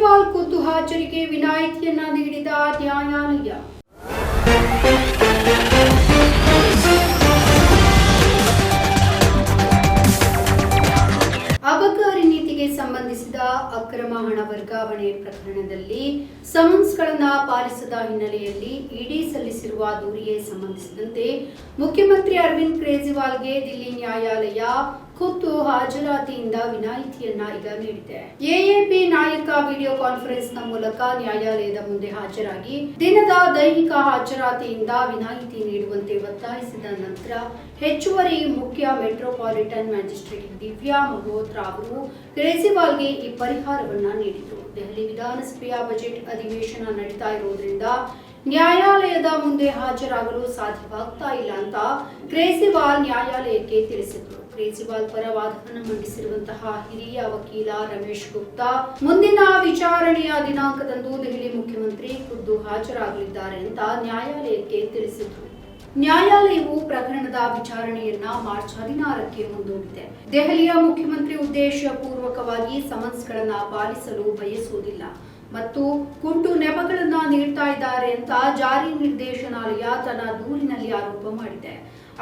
ಕೇಜ್ರಿವಾಲ್ ಖುದ್ದು ಹಾಜರಿಗೆ ವಿನಾಯಿತಿಯನ್ನ ನೀಡಿದ ನ್ಯಾಯಾಲಯ. ಅಬಕಾರಿ ನೀತಿಗೆ ಸಂಬಂಧಿಸಿದ ಅಕ್ರಮ ಹಣ ವರ್ಗಾವಣೆ ಪ್ರಕರಣದಲ್ಲಿ ಸಮನ್ಸ್ಗಳನ್ನ ಪಾಲಿಸದ ಹಿನ್ನೆಲೆಯಲ್ಲಿ ಇಡಿ ಸಲ್ಲಿಸಿರುವ ದೂರಿಗೆ ಸಂಬಂಧಿಸಿದಂತೆ ಮುಖ್ಯಮಂತ್ರಿ ಅರವಿಂದ್ ಕೇಜ್ರಿವಾಲ್ಗೆ ದಿಲ್ಲಿ ನ್ಯಾಯಾಲಯ ಖುದ್ದು ಹಾಜರಾತಿಯಿಂದ ವಿನಾಯಿತಿಯನ್ನ ಈಗ ನೀಡಿದೆ. ಎಎಪಿ ನಾಯಕ ವಿಡಿಯೋ ಕಾನ್ಫರೆನ್ಸ್ನ ಮೂಲಕ ನ್ಯಾಯಾಲಯದ ಮುಂದೆ ಹಾಜರಾಗಿ ದಿನದ ದೈಹಿಕ ಹಾಜರಾತಿಯಿಂದ ವಿನಾಯಿತಿ ನೀಡುವಂತೆ ಒತ್ತಾಯಿಸಿದ ನಂತರ ಹೆಚ್ಚುವರಿ ಮುಖ್ಯ ಮೆಟ್ರೋಪಾಲಿಟನ್ ಮ್ಯಾಜಿಸ್ಟ್ರೇಟ್ ದಿವ್ಯಾ ಮಹೋತ್ರಾ ಅವರು ಕೇಜ್ರಿವಾಲ್ಗೆ ಈ ಪರಿಹಾರವನ್ನ ನೀಡಿದರು. ದೆಹಲಿ ವಿಧಾನಸಭೆಯ ಬಜೆಟ್ ಅಧಿವೇಶನ ನಡೀತಾ ಇರುವುದರಿಂದ ನ್ಯಾಯಾಲಯದ ಮುಂದೆ ಹಾಜರಾಗಲು ಸಾಧ್ಯವಾಗ್ತಾ ಇಲ್ಲ ಅಂತ ಕ್ರೇಜಿವಾಲ್ ನ್ಯಾಯಾಲಯಕ್ಕೆ ತಿಳಿಸಿದರು. ಕೇಜ್ರಿವಾಲ್ ಪರ ವಾದವನ್ನು ಮಂಡಿಸಿರುವಂತಹ ಹಿರಿಯ ವಕೀಲ ರಮೇಶ್ ಗುಪ್ತಾ, ಮುಂದಿನ ವಿಚಾರಣೆಯ ದಿನಾಂಕದಂದು ದೆಹಲಿ ಮುಖ್ಯಮಂತ್ರಿ ಖುದ್ದು ಹಾಜರಾಗಲಿದ್ದಾರೆ ಅಂತ ನ್ಯಾಯಾಲಯಕ್ಕೆ ತಿಳಿಸಿದರು. ನ್ಯಾಯಾಲಯವು ಪ್ರಕರಣದ ವಿಚಾರಣೆಯನ್ನ ಮಾರ್ಚ್ ಹದಿನಾರಕ್ಕೆ ಮುಂದೂಡಿದೆ. ದೆಹಲಿಯ ಮುಖ್ಯಮಂತ್ರಿ ಉದ್ದೇಶಪೂರ್ವಕವಾಗಿ ಸಮನ್ಸ್ಗಳನ್ನ ಪಾಲಿಸಲು ಬಯಸುವುದಿಲ್ಲ. ಮತ್ತು ಕುಂಟು ನೆಪಗಳನ್ನ ನೀಡ್ತಾ ಇದ್ದಾರೆ ಅಂತ ಜಾರಿ ನಿರ್ದೇಶನಾಲಯ ತನ್ನ ದೂರಿನಲ್ಲಿ ಆರೋಪ ಮಾಡಿದೆ.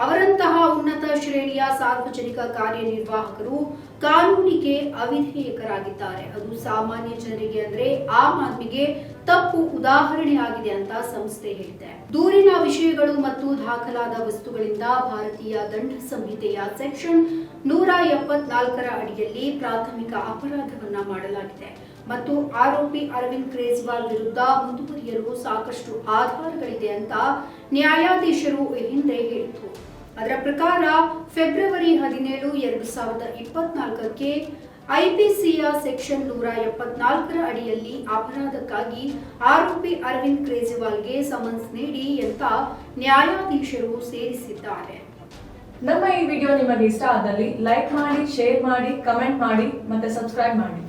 ಅವರಂತಹ ಉನ್ನತ ಶ್ರೇಣಿಯ ಸಾರ್ವಜನಿಕ ಕಾರ್ಯನಿರ್ವಾಹಕರು ಕಾನೂನಿಗೆ ಅವಿಧೇಯಕರಾಗಿದ್ದಾರೆ. ಅದು ಸಾಮಾನ್ಯ ಜನರಿಗೆ ಅಂದ್ರೆ ಆಮ್ ಆದ್ಮಿಗೆ ತಪ್ಪು ಉದಾಹರಣೆಯಾಗಿದೆ ಅಂತ ಸಂಸ್ಥೆ ಹೇಳಿದೆ. ದೂರಿನ ವಿಷಯಗಳು ಮತ್ತು ದಾಖಲಾದ ವಸ್ತುಗಳಿಂದ ಭಾರತೀಯ ದಂಡ ಸಂಹಿತೆಯ ಸೆಕ್ಷನ್ ನೂರ ಎಪ್ಪತ್ನಾಲ್ಕರ ಅಡಿಯಲ್ಲಿ ಪ್ರಾಥಮಿಕ ಅಪರಾಧವನ್ನ ಮಾಡಲಾಗಿದೆ. ಮತ್ತು ಆರೋಪಿ ಅರವಿಂದ್ ಕೇಜ್ರಿವಾಲ್ ವಿರುದ್ಧ ಮುಂದುವರಿಯಲು ಸಾಕಷ್ಟು ಆಧಾರಗಳಿದೆ ಅಂತ ನ್ಯಾಯಾಧೀಶರು ಹಿಂದೆ ಹೇಳಿದ್ರು ಅದರ ಪ್ರಕಾರ ಫೆಬ್ರವರಿ ಹದಿನೇಳು, ಎರಡು ಸಾವಿರದ ಇಪ್ಪತ್ನಾಲ್ಕಕ್ಕೆ ಐಪಿಸಿಯ ಸೆಕ್ಷನ್ ನೂರ ಎಪ್ಪತ್ನಾಲ್ಕರ ಅಡಿಯಲ್ಲಿ ಅಪರಾಧಕ್ಕಾಗಿ ಆರೋಪಿ ಅರವಿಂದ್ ಕೇಜ್ರಿವಾಲ್ಗೆ ಸಮನ್ಸ್ ನೀಡಿ ಅಂತ ನ್ಯಾಯಾಧೀಶರು ಸೇರಿಸಿದ್ದಾರೆ. ನಮ್ಮ ಈ ವಿಡಿಯೋ ನಿಮಗೆ ಇಷ್ಟ ಆದಲ್ಲಿ ಲೈಕ್ ಮಾಡಿ, ಶೇರ್ ಮಾಡಿ, ಕಮೆಂಟ್ ಮಾಡಿ ಮತ್ತೆ ಸಬ್ಸ್ಕ್ರೈಬ್ ಮಾಡಿ.